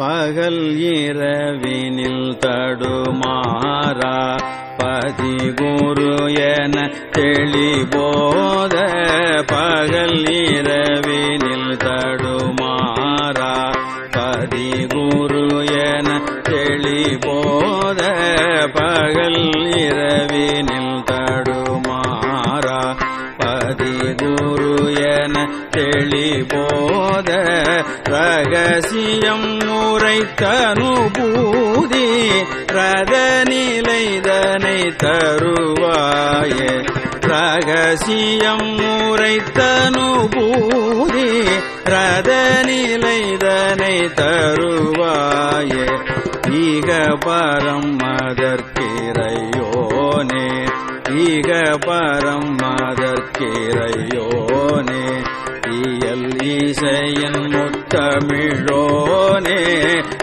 பகல் இரவினில் தடுமாறா? பதி குரு என தெளிபோத பகல் இரவினில் தடுமா தெளிபோத ரகசியம் உரைத்தனுபூதி ரதநிலைதனை தருவாய. ரகசியம் உரைத்தனுபூதி ரதநிலைதனை தருவாய. ஈக பரம் மதற்கிறையோனே ஈக பரம் மதற்கிறையோனே இயல் முத்தமிழோனே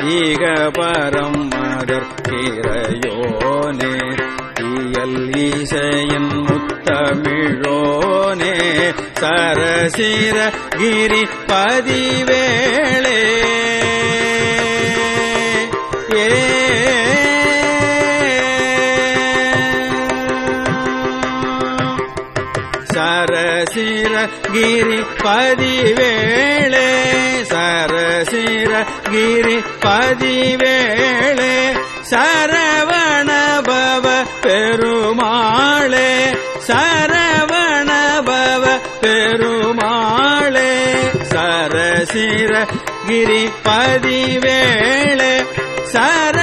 ஈக பரம் மதற்கிறையோனே இயல் இசையின் முத்தமிழோனே சரசிர கிரி பதிவேளே. கிரி பதிவேளே சரசிர கிரி பதிவேளே சரவணபவ பெருமாளே சரவணபவ பெருமாளே சரசிர கிரி பதிவேளே சர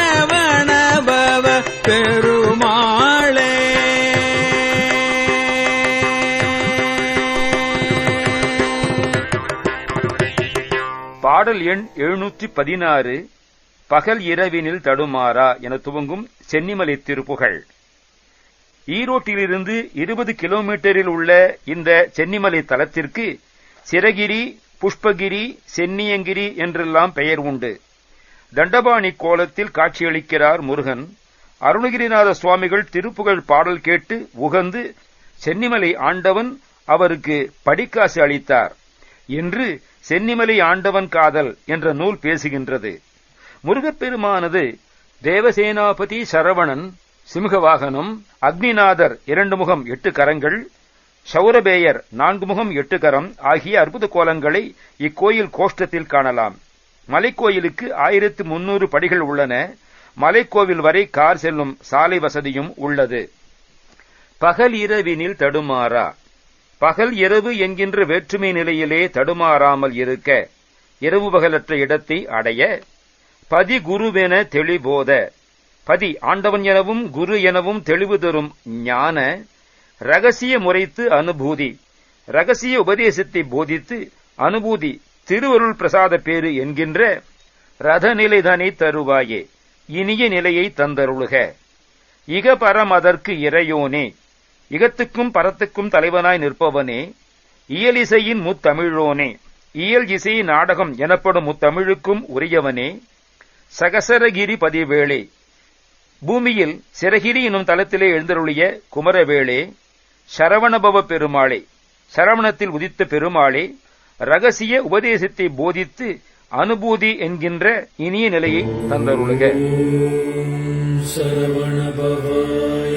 பாடல் எண் எழுநூற்றி பதினாறு பகல் இரவினில் தடுமாறா என துவங்கும் சென்னிமலை திருப்புகழ் ஈரோட்டிலிருந்து இருபது கிலோமீட்டரில் உள்ள இந்த சென்னிமலை தலத்திற்கு சிறகிரி புஷ்பகிரி சென்னியங்கிரி என்றெல்லாம் பெயர் உண்டு. தண்டபாணி கோலத்தில் காட்சியளிக்கிறார் முருகன். அருணகிரிநாத சுவாமிகள் திருப்புகழ் பாடல் கேட்டு உகந்து சென்னிமலை ஆண்டவன் அவருக்கு படிக்காசு அளித்தார். என்று சென்னிமலை ஆண்டவன் காதல் என்ற நூல் பேசுகின்றது. முருகப்பெருமானது தேவசேனாபதி சரவணன் சிம்ஹவாகனம் அக்னிநாதர் இரண்டு முகம் எட்டு கரங்கள் சௌரபேயர் நான்கு முகம் எட்டு கரம் ஆகிய அற்புத கோலங்களை இக்கோயில் கோஷ்டத்தில் காணலாம். மலைக்கோயிலுக்கு ஆயிரத்து முன்னூறு படிகள் உள்ளன. மலைக்கோவில் வரை கார் செல்லும் சாலை வசதியும் உள்ளது. பகல் இரவினில் தடுமாறா. பகல் இரவு என்கின்ற வேற்றுமை நிலையிலே தடுமாறாமல் இருக்க இரவு பகலற்ற இடத்தை அடைய பதி குருவென தெளிபோத. பதி ஆண்டவன் எனவும் குரு எனவும் தெளிவு தரும் ஞான ரகசிய முறைத்து அனுபூதி. ரகசிய உபதேசத்தை போதித்து அனுபூதி திருவருள் பிரசாத பேரு என்கின்ற ரதநிலைதனை தருவாயே. இனிய நிலையை தந்தருளுக. இக பரம் அதற்கு இறையோனே. இகத்துக்கும் பரத்துக்கும் தலைவனாய் நிற்பவனே இயலிசையின் முத்தமிழோனே இயல் இசை நாடகம் எனப்படும் முத்தமிழுக்கும் உரியவனே சகசரகிரி பதிவேளே பூமியில் சிறகிரி எனும் தலத்திலே எழுந்தருளிய குமரவேளே சரவணபவ பெருமாளே சரவணத்தில் உதித்த பெருமாளே ரகசிய உபதேசத்தை போதித்து அனுபூதி என்கின்ற இனிய நிலையை தந்தருளுக. சரவணபவாய